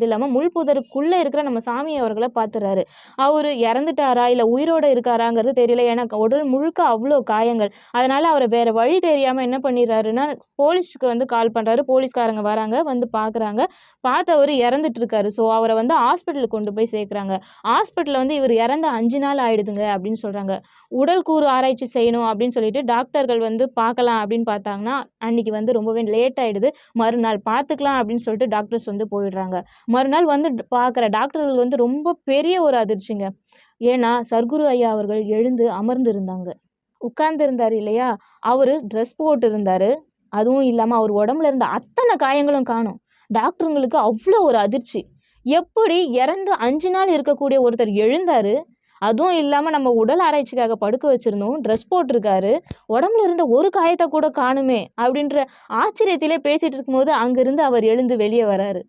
இது இல்லாமல் முள்புதருக்குள்ளே இருக்கிற நம்ம சாமி அவர்களை பார்த்துறாரு அவர் இறந்துட்டாரா? இல்லை உயிரோடு இருக்காராங்கிறது தெரியல. ஏன்னா உடல் முழுக்க அவ்வளோ காயங்கள். அதனால் அவரை வேறு வழி தெரியாமல் என்ன பண்ணிடுறாருன்னா போலீஸ்க்கு வந்து கால் பண்ணுறாரு போலீஸ்காரங்க வராங்க வந்து பார்க்குறாங்க பார்த்தவர் இறந்துட்டு இருக்காரு ஸோ அவரை வந்து ஹாஸ்பிட்டலுக்கு கொண்டு போய் சேர்க்குறாங்க. ஹாஸ்பிட்டலில் வந்து இவர் இறந்த அஞ்சு நாள் ஆயிடுதுங்க அப்படின்னு சொல்கிறாங்க உடல் கூறு ஆராய்ச்சி செய்யணும் அப்படின்னு சொல்லிட்டு டாக்டர்கள் வந்து பார்க்கலாம் அப்படின்னு பார்த்தாங்கன்னா அன்னைக்கு வந்து ரொம்பவே லேட் ஆகிடுது மறுநாள் பார்த்துக்கலாம் அப்படின்னு சொல்லிட்டு டாக்டர்ஸ் வந்து போயிடுறாங்க. மறுநாள் வந்து பார்க்குற டாக்டர்கள் வந்து ரொம்ப பெரிய ஒரு அதிர்ச்சிங்க. ஏன்னா சர்க்குரு ஐயா அவர்கள் எழுந்து அமர்ந்து இருந்தாங்க இல்லையா? அவர் ட்ரெஸ் போட்டு இருந்தார் அதுவும் இல்லாமல் அவர் உடம்புல இருந்த அத்தனை காயங்களும் காணும். டாக்டருங்களுக்கு அவ்வளோ ஒரு அதிர்ச்சி. எப்படி இறந்து அஞ்சு நாள் இருக்கக்கூடிய ஒருத்தர் எழுந்தார்? அதுவும் இல்லாமல் நம்ம உடல் ஆராய்ச்சிக்காக படுக்க வச்சுருந்தோம் ட்ரெஸ் போட்டிருக்காரு. உடம்புல இருந்த ஒரு காயத்தை கூட காணுமே அப்படின்ற ஆச்சரியத்திலே பேசிகிட்டு இருக்கும்போது அங்கேருந்து அவர் எழுந்து வெளியே வராரு.